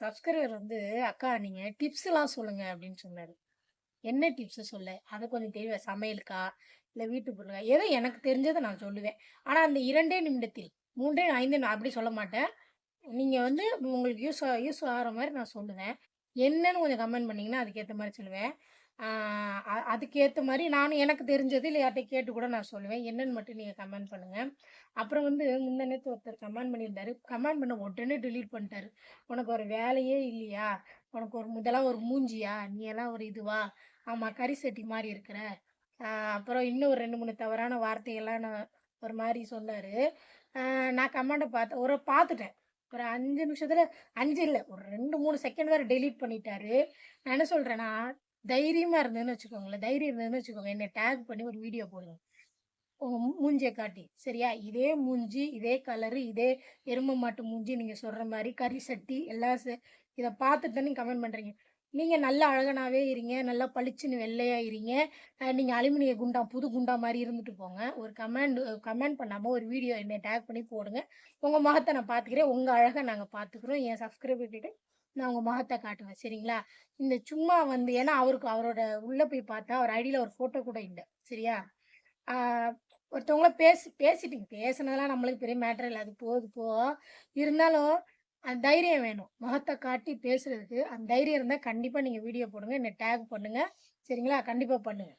Subscriber வந்து, "அக்கா நீங்கள் டிப்ஸ்லாம் சொல்லுங்கள் அப்படின்னு சொன்னார் என்ன டிப்ஸு சொல்ல? அதை கொஞ்சம் தெளிவா சமையலுக்கா? இல்லை வீட்டு பொருளுக்கா ஏதோ எனக்கு தெரிஞ்சதை நான் சொல்லுவேன். ஆனால் அந்த இரண்டே நிமிடத்தில், 3 5 நான் அப்படி சொல்ல மாட்டேன். நீங்கள் வந்து உங்களுக்கு யூஸ் ஆ யூஸ் ஆகிற மாதிரி நான் சொல்லுவேன். என்னன்னு கொஞ்சம் கமெண்ட் பண்ணிங்கன்னா அதுக்கேற்ற மாதிரி சொல்லுவேன். அதுக்கேற்ற மாதிரி நானும் எனக்கு தெரிஞ்சது இல்லை யார்ட்டயும் கேட்டு கூட நான் சொல்லுவேன். என்னன்னு மட்டும் நீங்கள் கமெண்ட் பண்ணுங்கள் அப்புறம் வந்து முந்தா ஒருத்தர் கமெண்ட் பண்ணியிருந்தாரு. கமெண்ட் பண்ண உடனே டெலீட் பண்ணிட்டாரு. "உனக்கு ஒரு வேலையே இல்லையா? உனக்கு ஒரு இதெல்லாம் ஒரு மூஞ்சியா? நீ எல்லாம் ஒரு இதுவா? ஆமாம் கறி சட்டி மாதிரி இருக்கிற." அப்புறம் இன்னும் ஒரு 2, 3 தவறான வார்த்தைகள்லாம் நான் ஒரு மாதிரி சொன்னார் நான் கமெண்டை பார்த்த ஒரு பார்த்துட்டேன். ஒரு அஞ்சு நிமிஷத்தில் அஞ்சு இல்லை ஒரு 2, 3 செகண்ட் வேறு டெலீட் பண்ணிட்டாரு. நான் என்ன சொல்கிறேன்னா தைரியமா இருந்ததுன்னு வச்சுக்கோங்களேன், தைரியம் இருந்ததுன்னு வச்சுக்கோங்க, என்ன டேக் பண்ணி ஒரு வீடியோ போடுங்க. உங்க மூஞ்சியை காட்டி. சரியா? இதே மூஞ்சி, இதே கலரு, இதே எரும மாட்டு மூஞ்சி நீங்க சொல்ற மாதிரி கறி சட்டி எல்லாம் இதை பார்த்துட்டு தான் நீங்க கமெண்ட் பண்றீங்க. நீங்க நல்ல அழகனாவே இருங்க. நல்லா பளிச்சுன்னு வெள்ளையா இருங்க. நீங்கள் நீங்க அலுமினிய குண்டா, புது குண்டா மாதிரி இருந்துட்டு போங்க. ஒரு கமெண்ட் கமெண்ட் பண்ணாம ஒரு வீடியோ என்னை டேக் பண்ணி போடுங்க. உங்க முகத்தை நான் பார்த்துக்கிறேன். உங்க அழகை நாங்க பார்த்துக்குறோம் என் சப்ஸ்கிரைபர் கிட்ட நான் உங்கள் முகத்தை காட்டுவேன். சரிங்களா? இந்த சும்மா வந்து ஏன்னா அவருக்கு அவரோட உள்ள போய் பார்த்தா, அவர் ஐடியில் ஒரு ஃபோட்டோ கூட இல்லை சரியா? ஒருத்தவங்கள பேசி பேசிட்டீங்க. பேசுனதெல்லாம் நம்மளுக்கு பெரிய மேட்டர் இல்லை அது போகுது போ. இருந்தாலும் அந்த தைரியம் வேணும். முகத்தை காட்டி பேசுறதுக்கு அந்த தைரியம் இருந்தால் கண்டிப்பாக நீங்கள் வீடியோ போடுங்க. என்ன டேக் பண்ணுங்க. சரிங்களா? கண்டிப்பாக பண்ணுங்க.